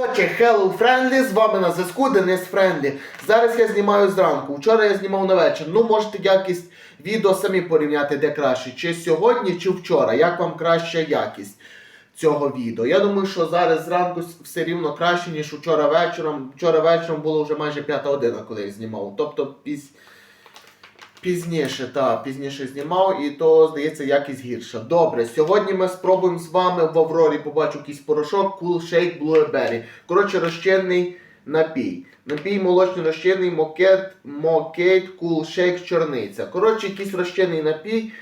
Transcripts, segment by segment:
Коротше, Hello Friendly, з вами на зв'язку Денис Френдлі. Зараз я знімаю зранку. Вчора я знімав на вечір. Ну, можете якість відео самі порівняти, де краще. Чи сьогодні, чи вчора. Як вам краща якість цього відео? Я думаю, що зараз зранку все рівно краще, ніж вчора вечором. Вчора вечором було вже майже п'ята година, коли я знімав. Тобто піз... Пізніше, так, пізніше знімав, і то, здається, якість гірша. Добре, сьогодні ми спробуємо з вами в Аврорі побачу якийсь порошок Cool Shake Blueberry. Коротше, розчинний напій. Напій молочний розчинний мокет, мокейт, Cool Shake, чорниця. Коротше, якийсь розчинний напій.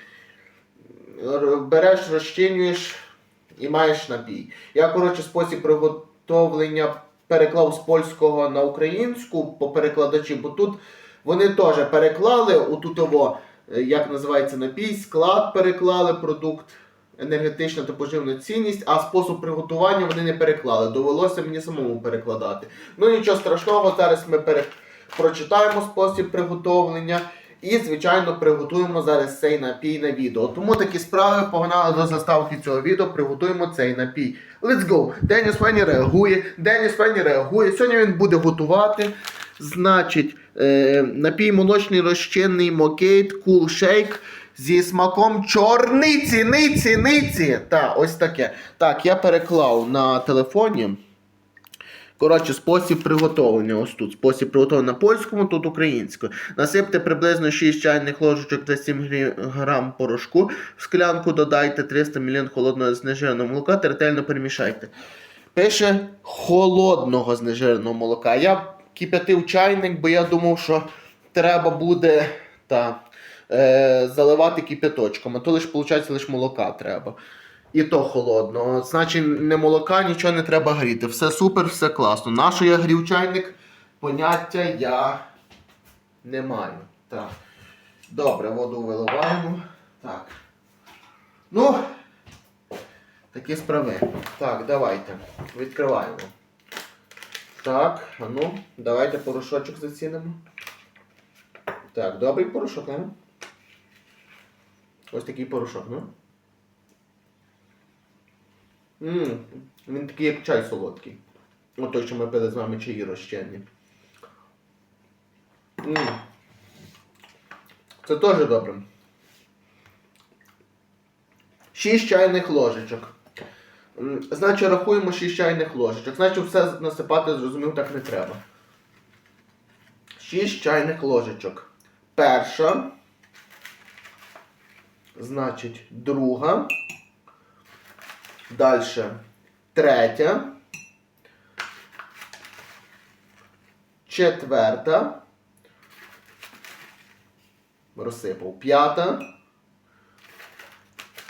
Береш, розчинюєш і маєш напій. Я, коротше, спосіб приготовлення переклав з польського на українську по перекладачі, бо тут вони теж переклали отутово, е, як називається напій, склад переклали, продукт, енергетична та поживна цінність, а спосіб приготування вони не переклали. Довелося мені самому перекладати. Ну нічого страшного, зараз ми пере... прочитаємо спосіб приготовлення. І, звичайно, приготуємо зараз цей напій на відео. Тому такі справи погнали до заставки цього відео, приготуємо цей напій. Let's go! Деніс Фені реагує, Деніс Фені реагує. Сьогодні він буде готувати. Значить, напій молочний розчинний мокейт, кул шейк зі смаком чорниці, ниці, ниці. Так, ось таке. Так, я переклав на телефоні. Коротше, спосіб приготовлення. Ось тут. Спосіб приготовлення на польському, тут українською. Насипте приблизно 6 чайних ложечок та 7 грам порошку. В склянку додайте 300 мл холодного знежиреного молока та ретельно перемішайте. Пише холодного знежиреного молока. Я кип'ятив чайник, бо я думав, що треба буде та, е, заливати кип'яточком, а то лише, виходить, лише молока треба. І то холодного. Значить, не молока, нічого не треба гріти. Все супер, все класно. Нащо я грів чайник? Поняття я не маю. Так. Добре, воду виливаємо. Так. Ну, такі справи. Так, давайте. Відкриваємо. Так, а ну, давайте порошочок зацінимо. Так, добрий порошок, не? Ось такий порошок, ну. Ммм, він такий як чай солодкий. Ось той, що ми пили з вами чаї розчинні. Ммм. Це теж добре. 6 чайних ложечок. Значить, рахуємо 6 чайних ложечок. Значить, все насипати, зрозумів, так не треба. 6 чайних ложечок. Перша. Значить, друга. Дальше. Третя. Четверта. Розсипав. П'ята.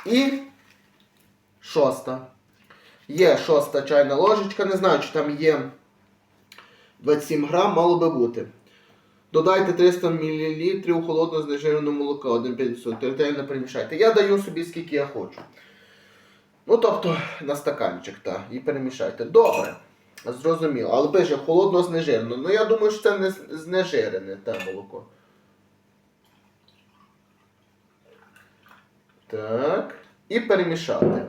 І шоста. Є шоста чайна ложечка. Не знаю, чи там є 27 грам, мало би бути. Додайте 300 мл холодного знежиреного молока 1,5%. Ретельно перемішайте. Я даю собі скільки я хочу. Ну, тобто, на стаканчик, так. І перемішайте. Добре. Зрозуміло. Але пише холодно знежирено. Ну я думаю, що це не знежирене те молоко. Так. І перемішати.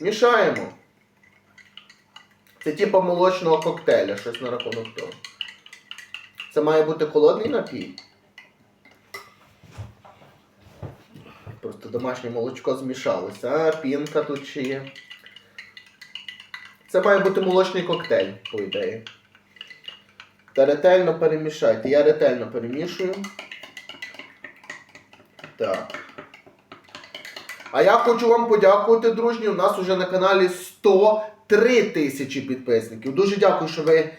Мішаємо. Це типа молочного коктейля, щось на рахунок того. Це має бути холодний напій. Просто домашнє молочко змішалося. А, пінка тут ще є. Це має бути молочний коктейль, по ідеї. Та ретельно перемішайте. Я ретельно перемішую. Так. А я хочу вам подякувати, дружні. У нас уже на каналі 103 тисячі підписників. Дуже дякую, що ви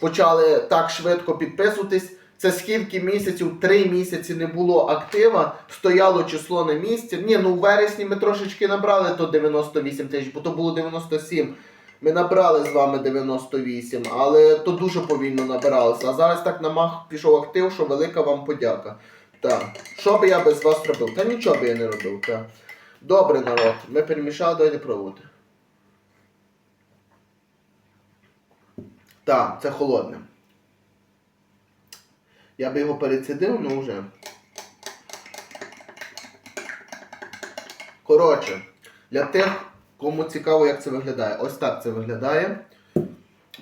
почали так швидко підписуватись. Це скільки місяців, три місяці не було актива, стояло число на місці. Ні, ну у вересні ми трошечки набрали то 98 тисяч, бо то було 97. Ми набрали з вами 98, але то дуже повільно набиралося. А зараз так на мах пішов актив, що велика вам подяка. Так. Що би я без вас робив? Та нічого би я не робив, так. Добре, народ. Ми перемішали, давайте пробувати. Так, це холодне. Я би його перецідив, ну вже. Коротше, для тих, кому цікаво, як це виглядає. Ось так це виглядає.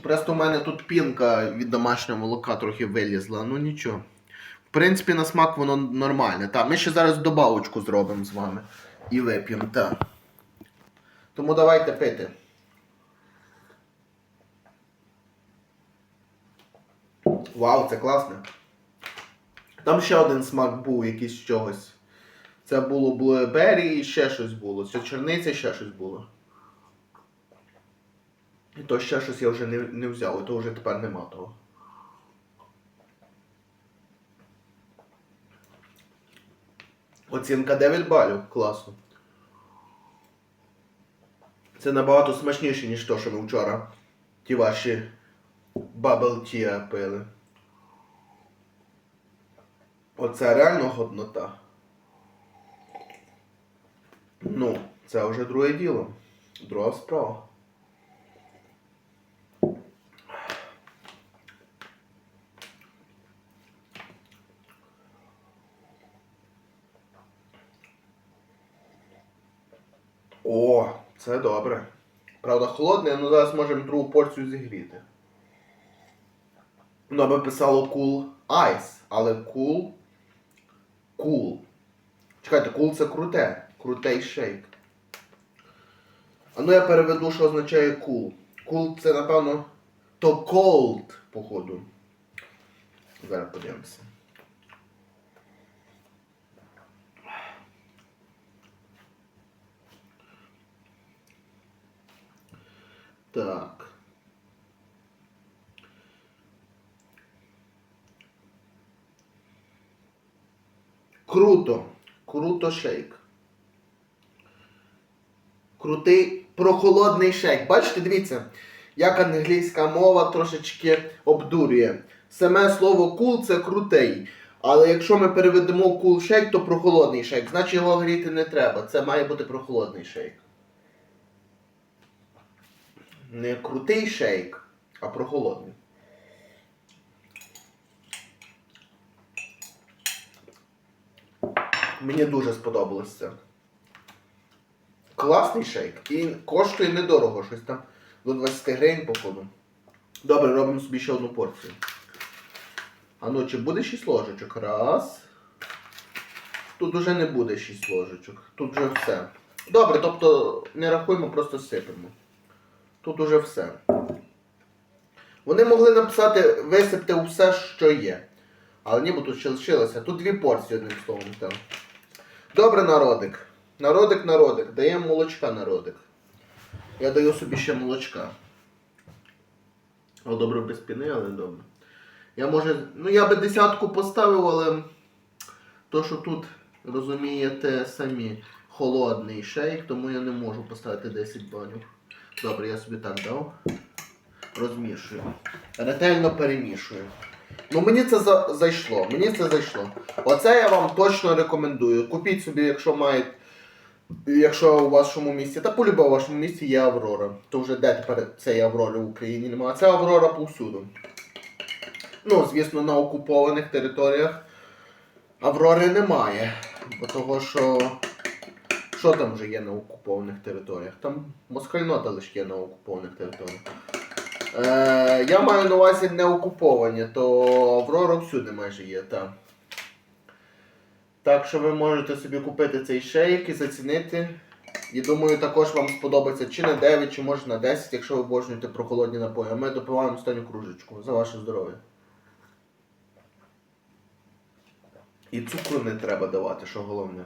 Просто у мене тут пінка від домашнього молока трохи вилізла, ну нічого. В принципі, на смак воно нормальне. Так, ми ще зараз добавочку зробимо з вами. І вип'ємо. Тому давайте пити. Вау, це класно. Там ще один смак був якийсь чогось. Це було блуебері і ще щось було. Це чорниця і ще щось було. І то ще щось я вже не, не взяв, і то вже тепер нема того. Оцінка 9 балів. Класно. Це набагато смачніше, ніж то, що ми вчора ті ваші Bubble Tea пили. Оце реально годнота. Ну, це вже друге діло. Друга справа. О, це добре. Правда, холодне, ну зараз можемо другу порцію зігріти. Ну, аби писало cool ice, але cool. Cool. Чекайте, cool це круте. Крутий шейк. А ну я переведу, що означає cool. Cool це, напевно, то cold, походу. Зараз подивимося. Так. Круто. Круто шейк. Крутий прохолодний шейк. Бачите, дивіться, як англійська мова трошечки обдурює. Саме слово cool це крутий. Але якщо ми переведемо cool шейк, то прохолодний шейк. Значить його гріти не треба. Це має бути прохолодний шейк. Не крутий шейк, а прохолодний. Мені дуже сподобалось це. Класний шейк. І коштує недорого, щось там до 20 гривень, походу. Добре, робимо собі ще одну порцію. А ну, чи буде 6 ложечок? Раз. Тут уже не буде 6 ложечок. Тут вже все. Добре, тобто не рахуємо, просто сипемо. Тут уже все. Вони могли написати висипте все, що є. Але ніби тут ще лишилося. Тут дві порції одним словом. Добре, народик. Народик, народик. Даємо молочка, народик. Я даю собі ще молочка. О, добре без піни, але добре. Я може. Ну я би десятку поставив, але то, що тут, розумієте, самі холодний шейк, тому я не можу поставити 10 балів. Добре, я собі так дав. Розмішую. Ретельно перемішую. Ну мені це за... зайшло. Мені це зайшло. Оце я вам точно рекомендую. Купіть собі, якщо маєте. Якщо у вашому місті, та полюбе у вашому місті є Аврора. То вже де тепер цієї Аврори в Україні немає. Це Аврора повсюду. Ну, звісно, на окупованих територіях Аврори немає. Бо того, що. Що там вже є на окупованих територіях? Там москальнота лише є на окупованих територіях. Е, я маю на увазі не окуповані, то Аврора всюди майже є, так. Так що ви можете собі купити цей шейк і зацінити. І думаю, також вам сподобається чи на 9, чи може на 10, якщо ви обожнюєте прохолодні напої. А ми допиваємо останню кружечку за ваше здоров'я. І цукру не треба давати, що головне.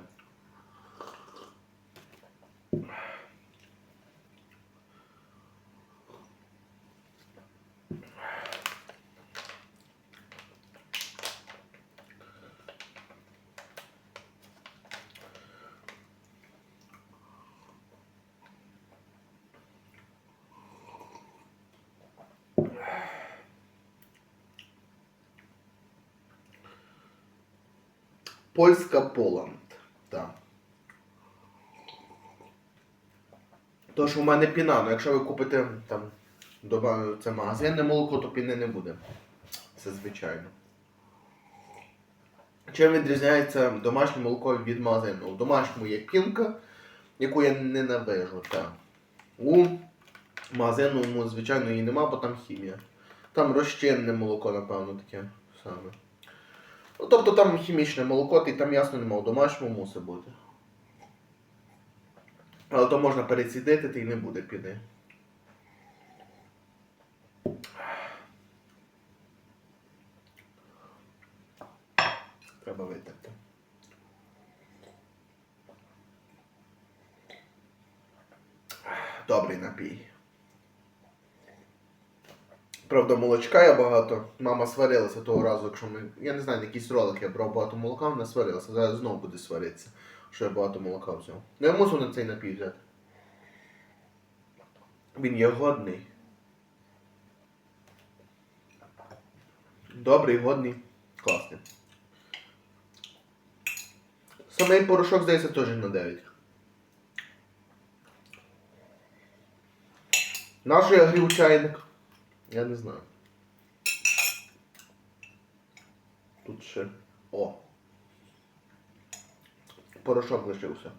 Польська Поланд. Так. Тож у мене піна, ну якщо ви купите там це магазинне молоко, то піни не буде. Це звичайно. Чим відрізняється домашнє молоко від магазинного? У домашньому є пінка, яку я ненавижу. Так. У Магазинному, звичайно, її нема, бо там хімія. Там розчинне молоко, напевно, таке саме. Ну, тобто там хімічне молоко, і там ясно нема, в домашньому мусить бути. Але то можна перецідити, та й не буде піди. Треба витерти. Добрий напій. Правда, молочка я багато. Мама сварилася того разу, якщо ми. Я не знаю, на якийсь ролик я брав багато молока, вона сварилася. Зараз знову буде сваритися, що я багато молока взяв. Ну я мусив на цей напій взяти. Він є годний. Добрий, годний, класний. Самий порошок, здається, теж на 9. Наш я грів чайник. Я не знаю. Тут ще. О. Порошок лишився.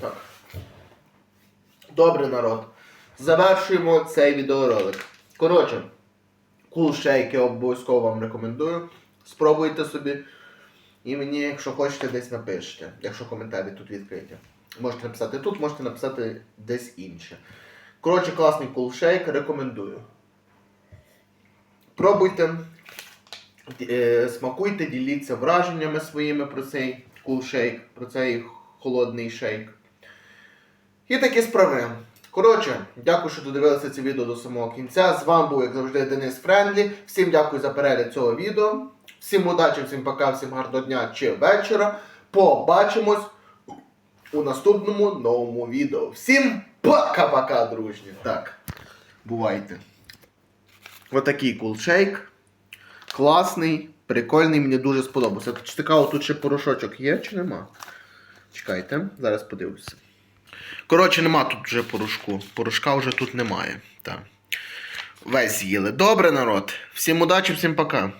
Так. Добре, народ. Завершуємо цей відеоролик. Коротше, кулшейки обов'язково вам рекомендую. Спробуйте собі. І мені, якщо хочете, десь напишете, якщо коментарі тут відкриті. Можете написати тут, можете написати десь інше. Коротше, класний кулшейк, рекомендую. Пробуйте, е, смакуйте, діліться враженнями своїми про цей кулшейк, про цей холодний шейк. І такі справи. Коротше, дякую, що додивилися це відео до самого кінця. З вами був, як завжди, Денис Френдлі. Всім дякую за перегляд цього відео. Всім удачі, всім пока, всім гарного дня чи вечора. Побачимось у наступному новому відео. Всім пока-пока, дружні. Так, бувайте. Отакий кулшейк. Класний, прикольний, мені дуже сподобався. Цікаво, тут ще порошочок є чи нема? Чекайте, зараз подивлюся. Коротше, нема тут вже порошку. Порошка вже тут немає. Так. Весь з'їли. Добре, народ. Всім удачі, всім пока.